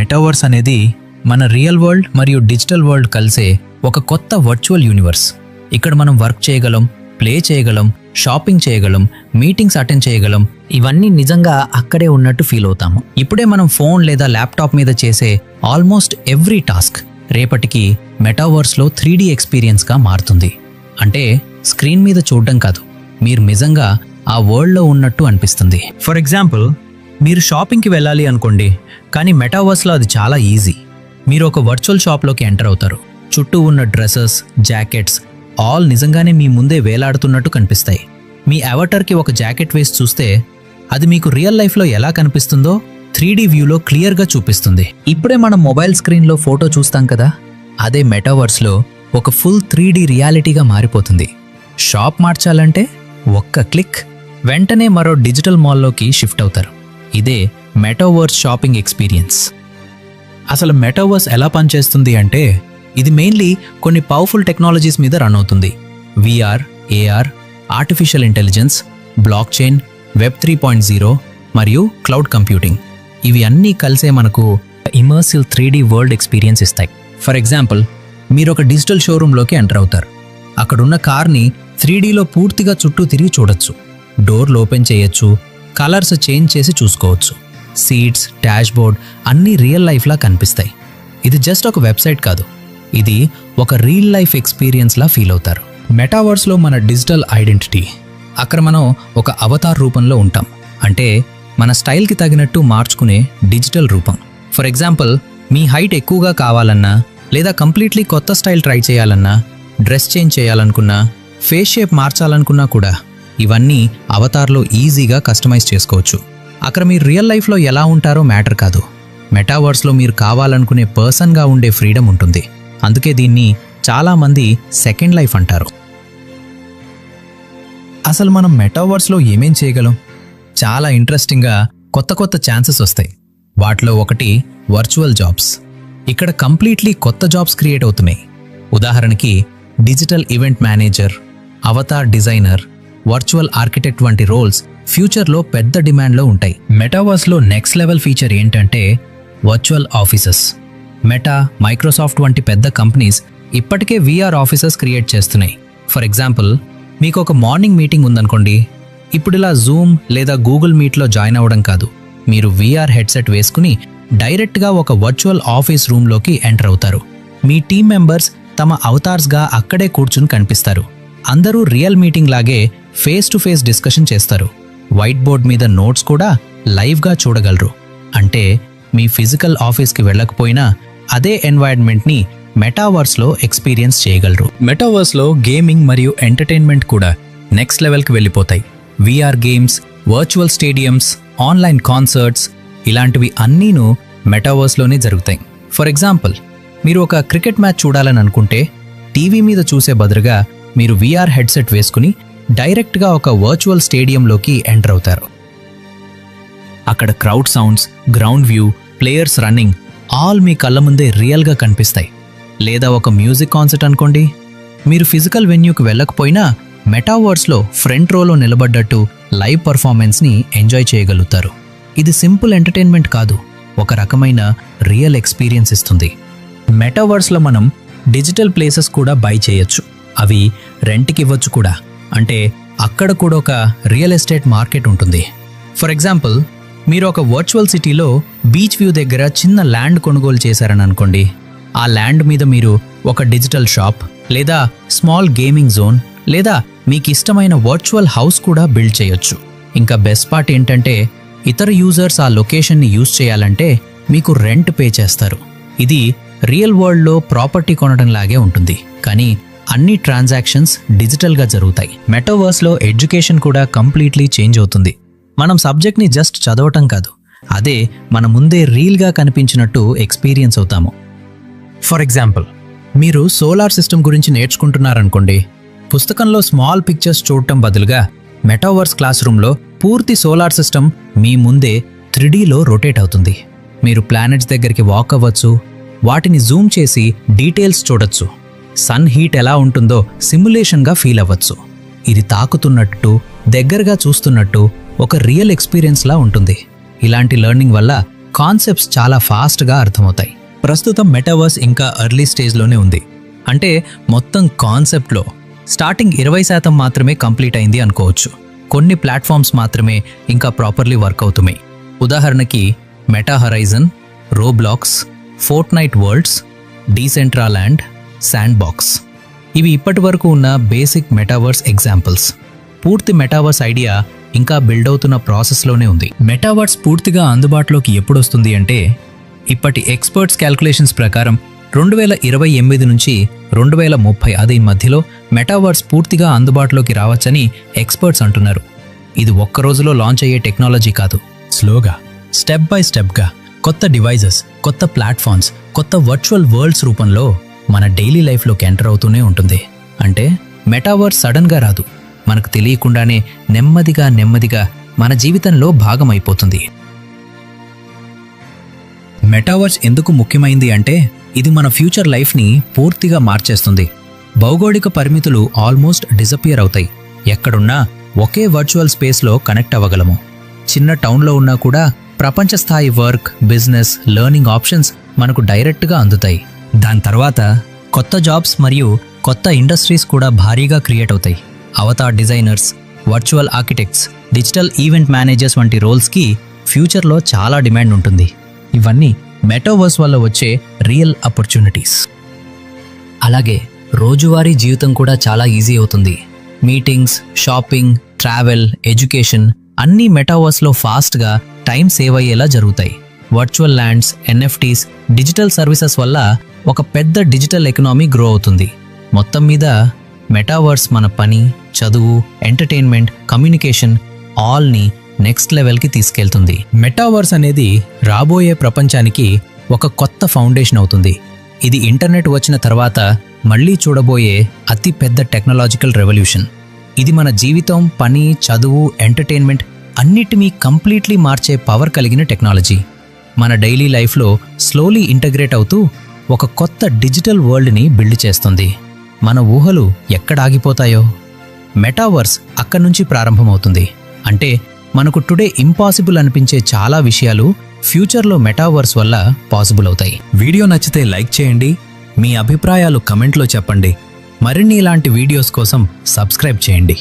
Metaverse అనేది మన real world మరియు డిజిటల్ వరల్డ్ కలిసే ఒక కొత్త వర్చువల్ యూనివర్స్. ఇక్కడ మనం వర్క్ చేయగలం ప్లే చేయగలం షాపింగ్ చేయగలం మీటింగ్స్ అటెండ్ చేయగలం ఇవన్నీ నిజంగా అక్కడే ఉన్నట్టు ఫీల్ అవుతాము. ఇప్పుడే మనం ఫోన్ లేదా ల్యాప్టాప్ మీద చేసే ఆల్మోస్ట్ ఎవ్రీ టాస్క్ రేపటికి మెటావర్స్లో త్రీ డీ ఎక్స్పీరియన్స్గా మారుతుంది. అంటే స్క్రీన్ మీద చూడడం కాదు మీరు నిజంగా ఆ వరల్డ్లో ఉన్నట్టు అనిపిస్తుంది. ఫర్ ఎగ్జాంపుల్ మీరు షాపింగ్కి వెళ్ళాలి అనుకోండి కానీ మెటావర్స్లో అది చాలా ఈజీ. మీరు ఒక వర్చువల్ షాప్లోకి ఎంటర్ అవుతారు. చుట్టూ ఉన్న డ్రెస్సెస్ జాకెట్స్ ఆల్ నిజంగానే మీ ముందే వేలాడుతున్నట్టు కనిపిస్తాయి. మీ అవటర్కి ఒక జాకెట్ వేసి చూస్తే అది మీకు రియల్ లైఫ్లో ఎలా కనిపిస్తుందో త్రీ డీ వ్యూలో క్లియర్గా చూపిస్తుంది. ఇప్పుడే మనం మొబైల్ స్క్రీన్లో ఫోటో చూస్తాం కదా అదే మెటావర్స్లో ఒక ఫుల్ త్రీ డీ రియాలిటీగా మారిపోతుంది. షాప్ మార్చాలంటే ఒక్క క్లిక్ వెంటనే మరో డిజిటల్ మాల్లోకి షిఫ్ట్ అవుతారు. ఇదే మెటోవర్స్ షాపింగ్ ఎక్స్పీరియన్స్. అసలు మెటోవర్స్ ఎలా పనిచేస్తుంది అంటే ఇది మెయిన్లీ కొన్ని పవర్ఫుల్ టెక్నాలజీస్ మీద రన్ అవుతుంది. VR AR artificial intelligence blockchain web three point zero మరియు క్లౌడ్ కంప్యూటింగ్ ఇవి అన్నీ కలిసే మనకు immersive three D world experience ఇస్తాయి. ఫర్ ఎగ్జాంపుల్ మీరు ఒక డిజిటల్ షోరూంలోకి ఎంటర్ అవుతారు. అక్కడున్న కార్ని త్రీ డీలో పూర్తిగా చుట్టూ తిరిగి చూడొచ్చు. డోర్లు ఓపెన్ చేయొచ్చు. కలర్స్ చేంజ్ చేసి చూసుకోవచ్చు. సీట్స్ డాష్బోర్డ్ అన్నీ రియల్ లైఫ్లా కనిపిస్తాయి. ఇది జస్ట్ ఒక వెబ్సైట్ కాదు. ఇది ఒక రియల్ లైఫ్ ఎక్స్పీరియన్స్లా ఫీల్ అవుతారు. మెటావర్స్లో మన డిజిటల్ ఐడెంటిటీ అక్కడ మనం ఒక అవతార్ రూపంలో ఉంటాం. అంటే మన స్టైల్కి తగినట్టు మార్చుకునే డిజిటల్ రూపం. ఫర్ ఎగ్జాంపుల్ మీ హైట్ ఎక్కువగా కావాలన్నా లేదా కంప్లీట్లీ కొత్త స్టైల్ ట్రై చేయాలన్నా డ్రెస్ చేంజ్ చేయాలనుకున్నా ఫేస్ షేప్ మార్చాలనుకున్నా కూడా ఇవన్నీ అవతార్లో ఈజీగా కస్టమైజ్ చేసుకోవచ్చు. అక్కడ మీరు రియల్ లైఫ్లో ఎలా ఉంటారో మ్యాటర్ కాదు. మెటావర్స్లో మీరు కావాలనుకునే పర్సన్గా ఉండే ఫ్రీడమ్ ఉంటుంది. అందుకే దీన్ని చాలామంది సెకండ్ లైఫ్ అంటారు. అసలు మనం మెటావర్స్లో ఏమేం చేయగలం? చాలా ఇంట్రెస్టింగ్గా కొత్త కొత్త ఛాన్సెస్ వస్తాయి. వాటిలో ఒకటి వర్చువల్ జాబ్స్. ఇక్కడ కంప్లీట్లీ కొత్త జాబ్స్ క్రియేట్ అవుతున్నాయి. ఉదాహరణకి digital event manager avatar designer virtual architect వంటి రోల్స్ ఫ్యూచర్లో పెద్ద డిమాండ్లో ఉంటాయి. మెటావర్స్లో నెక్స్ట్ లెవెల్ ఫీచర్ ఏంటంటే వర్చువల్ ఆఫీసెస్. మెటా మైక్రోసాఫ్ట్ వంటి పెద్ద కంపెనీస్ ఇప్పటికే వీఆర్ ఆఫీసెస్ క్రియేట్ చేస్తున్నాయి. ఫర్ ఎగ్జాంపుల్ మీకు ఒక మార్నింగ్ మీటింగ్ ఉందనుకోండి. ఇప్పుడు ఇలా జూమ్ లేదా గూగుల్ మీట్లో జాయిన్ అవ్వడం కాదు. మీరు వీఆర్ హెడ్సెట్ వేసుకుని డైరెక్ట్గా ఒక వర్చువల్ ఆఫీస్ రూమ్లోకి ఎంటర్ అవుతారు. మీ టీం మెంబర్స్ తమ అవతార్స్గా అక్కడే కూర్చుని కనిపిస్తారు. అందరూ రియల్ మీటింగ్ లాగే ఫేస్ టు ఫేస్ డిస్కషన్ చేస్తారు. వైట్ బోర్డ్ మీద నోట్స్ కూడా లైవ్గా చూడగలరు. అంటే మీ ఫిజికల్ ఆఫీస్కి వెళ్ళకపోయినా అదే ఎన్వైర్న్మెంట్ని మెటావర్స్లో ఎక్స్పీరియన్స్ చేయగలరు. మెటావర్స్లో గేమింగ్ మరియు ఎంటర్టైన్మెంట్ కూడా నెక్స్ట్ లెవెల్కి వెళ్ళిపోతాయి. VR games virtual stadiums online concerts ఇలాంటివి అన్నీను మెటావర్స్లోనే జరుగుతాయి. ఫర్ ఎగ్జాంపుల్ మీరు ఒక క్రికెట్ మ్యాచ్ చూడాలని అనుకుంటే టీవీ మీద చూసే బదులుగా మీరు వీఆర్ హెడ్సెట్ వేసుకుని డైరెక్ట్గా ఒక వర్చువల్ స్టేడియంలోకి ఎంటర్ అవుతారు. అక్కడ crowd sounds ground view players running all మీ కళ్ళ ముందే రియల్గా కనిపిస్తాయి. లేదా ఒక మ్యూజిక్ కాన్సర్ట్ అనుకోండి. మీరు ఫిజికల్ వెన్యూకి వెళ్ళకపోయినా మెటావర్స్లో ఫ్రంట్ రోలో నిలబడ్డట్టు లైవ్ పర్ఫార్మెన్స్ని ఎంజాయ్ చేయగలుగుతారు. ఇది సింపుల్ ఎంటర్టైన్మెంట్ కాదు ఒక రకమైన రియల్ ఎక్స్పీరియన్స్ ఇస్తుంది. మెటావర్స్లో మనం డిజిటల్ ప్లేసెస్ కూడా బై చేయొచ్చు. అవి రెంట్కి ఇవ్వచ్చు కూడా. అంటే అక్కడ కూడా ఒక రియల్ ఎస్టేట్ మార్కెట్ ఉంటుంది. ఫర్ ఎగ్జాంపుల్ మీరు ఒక వర్చువల్ సిటీలో బీచ్ వ్యూ దగ్గర చిన్న ల్యాండ్ కొనుగోలు చేశారని అనుకోండి. ఆ ల్యాండ్ మీద మీరు ఒక డిజిటల్ షాప్ లేదా స్మాల్ గేమింగ్ జోన్ లేదా మీకు ఇష్టమైన వర్చువల్ హౌస్ కూడా బిల్డ్ చేయొచ్చు. ఇంకా బెస్ట్ పార్ట్ ఏంటంటే ఇతర యూజర్స్ ఆ లొకేషన్ని యూజ్ చేయాలంటే మీకు రెంట్ పే చేస్తారు. ఇది రియల్ వరల్డ్లో ప్రాపర్టీ కొనడం లాగే ఉంటుంది. కానీ అన్ని ట్రాన్సాక్షన్స్ డిజిటల్గా జరుగుతాయి. మెటోవర్స్లో ఎడ్యుకేషన్ కూడా కంప్లీట్లీ చేంజ్ అవుతుంది. మనం సబ్జెక్ట్ని జస్ట్ చదవటం కాదు అదే మన ముందే రీల్గా కనిపించినట్టు ఎక్స్పీరియన్స్ అవుతాము. ఫర్ ఎగ్జాంపుల్ మీరు సోలార్ సిస్టమ్ గురించి నేర్చుకుంటున్నారనుకోండి పుస్తకంలో స్మాల్ పిక్చర్స్ చూడటం బదులుగా మెటావర్స్ క్లాస్ రూమ్లో పూర్తి సోలార్ సిస్టమ్ మీ ముందే త్రిడీలో రొటేట్ అవుతుంది. మీరు ప్లానెట్స్ దగ్గరికి వాక్ అవ్వచ్చు వాటిని జూమ్ చేసి డీటెయిల్స్ చూడొచ్చు. సన్ హీట్ ఎలా ఉంటుందో సిమ్యులేషన్గా ఫీల్ అవ్వచ్చు. ఇది తాకుతున్నట్టు దగ్గరగా చూస్తున్నట్టు ఒక రియల్ ఎక్స్పీరియన్స్లా ఉంటుంది. ఇలాంటి లెర్నింగ్ వల్ల కాన్సెప్ట్స్ చాలా ఫాస్ట్గా అర్థమవుతాయి. ప్రస్తుతం మెటావర్స్ ఇంకా ఎర్లీ స్టేజ్లోనే ఉంది. అంటే మొత్తం కాన్సెప్ట్లో స్టార్టింగ్ ఇరవై శాతం మాత్రమే కంప్లీట్ అయింది అనుకోవచ్చు. కొన్ని ప్లాట్ఫామ్స్ మాత్రమే ఇంకా ప్రాపర్లీ వర్క్ అవుతున్నాయి. ఉదాహరణకి Meta Horizon Roblox Fortnite Worlds Decentraland Sandbox ఇవి ఇప్పటి వరకు ఉన్న బేసిక్ మెటావర్స్ ఎగ్జాంపుల్స్ పూర్తి మెటావర్స్ ఐడియా ఇంకా బిల్డ్ అవుతున్న ప్రాసెస్లోనే ఉంది. మెటావర్స్ పూర్తిగా అందుబాటులోకి ఎప్పుడు వస్తుంది అంటే ఇప్పటి ఎక్స్పర్ట్స్ క్యాల్కులేషన్స్ ప్రకారం రెండు వేల ఇరవై ఎనిమిది నుంచి రెండు వేల ముప్పై అది మధ్యలో మెటావర్స్ పూర్తిగా అందుబాటులోకి రావచ్చని ఎక్స్పర్ట్స్ అంటున్నారు. ఇది ఒక్క రోజులో లాంచ్ అయ్యే టెక్నాలజీ కాదు. స్లోగా స్టెప్ బై స్టెప్గా కొత్త డివైజెస్ కొత్త ప్లాట్ఫామ్స్ కొత్త వర్చువల్ వరల్డ్స్ రూపంలో మన డైలీ లైఫ్లోకి ఎంటర్ అవుతూనే ఉంటుంది. అంటే మెటావర్స్ సడన్గా రాదు. మనకు తెలియకుండానే నెమ్మదిగా నెమ్మదిగా మన జీవితంలో భాగం అయిపోతుంది మెటావర్స్ ఎందుకు ముఖ్యమైంది అంటే ఇది మన ఫ్యూచర్ లైఫ్ని పూర్తిగా మార్చేస్తుంది. భౌగోళిక పరిమితులు ఆల్మోస్ట్ డిసపియర్ అవుతాయి. ఎక్కడున్నా ఒకే వర్చువల్ స్పేస్లో కనెక్ట్ అవ్వగలము. చిన్న టౌన్లో ఉన్నా కూడా ప్రపంచ స్థాయి వర్క్ బిజినెస్ లెర్నింగ్ ఆప్షన్స్ మనకు డైరెక్ట్గా అందుతాయి. దాని తర్వాత కొత్త జాబ్స్ మరియు కొత్త ఇండస్ట్రీస్ కూడా భారీగా క్రియేట్ అవుతాయి. Avatar designers virtual architects digital event managers వంటి రోల్స్కి ఫ్యూచర్లో చాలా డిమాండ్ ఉంటుంది. ఇవన్నీ మెటోవర్స్ వల్ల వచ్చే రియల్ ఆపర్చునిటీస్. అలాగే రోజువారీ జీవితం కూడా చాలా ఈజీ అవుతుంది. మీటింగ్స్ షాపింగ్ ట్రావెల్ ఎడ్యుకేషన్ అన్నీ మెటావర్స్లో ఫాస్ట్గా టైం సేవ్ అయ్యేలా జరుగుతాయి. Virtual lands NFTs digital services వల్ల ఒక పెద్ద డిజిటల్ ఎకనామీ గ్రో అవుతుంది. మొత్తం మీద మెటావర్స్ మన పని చదువు ఎంటర్టైన్మెంట్ కమ్యూనికేషన్ ఆల్ని నెక్స్ట్ లెవెల్కి తీసుకెళ్తుంది. మెటావర్స్ అనేది రాబోయే ప్రపంచానికి ఒక కొత్త ఫౌండేషన్ అవుతుంది. ఇది ఇంటర్నెట్ వచ్చిన తర్వాత మళ్ళీ చూడబోయే అతి పెద్ద టెక్నాలజికల్ రెవల్యూషన్. ఇది మన జీవితం పని చదువు ఎంటర్టైన్మెంట్ అన్నిటినీ కంప్లీట్లీ మార్చే పవర్ కలిగిన టెక్నాలజీ. మన డైలీ లైఫ్లో స్లోలీ ఇంటగ్రేట్ అవుతూ ఒక కొత్త డిజిటల్ వరల్డ్ని బిల్డ్ చేస్తుంది. మన ఊహలు ఎక్కడ ఆగిపోతాయో? మెటావర్స్ అక్కడి నుంచి ప్రారంభమవుతుంది. అంటే మనకు టుడే ఇంపాసిబుల్ అనిపించే చాలా విషయాలు ఫ్యూచర్లో మెటావర్స్ వల్ల పాసిబుల్ అవుతాయి. వీడియో నచ్చితే లైక్ చేయండి. మీ అభిప్రాయాలు కమెంట్లో చెప్పండి. మరిన్ని ఇలాంటి వీడియోస్ కోసం సబ్స్క్రైబ్ చేయండి.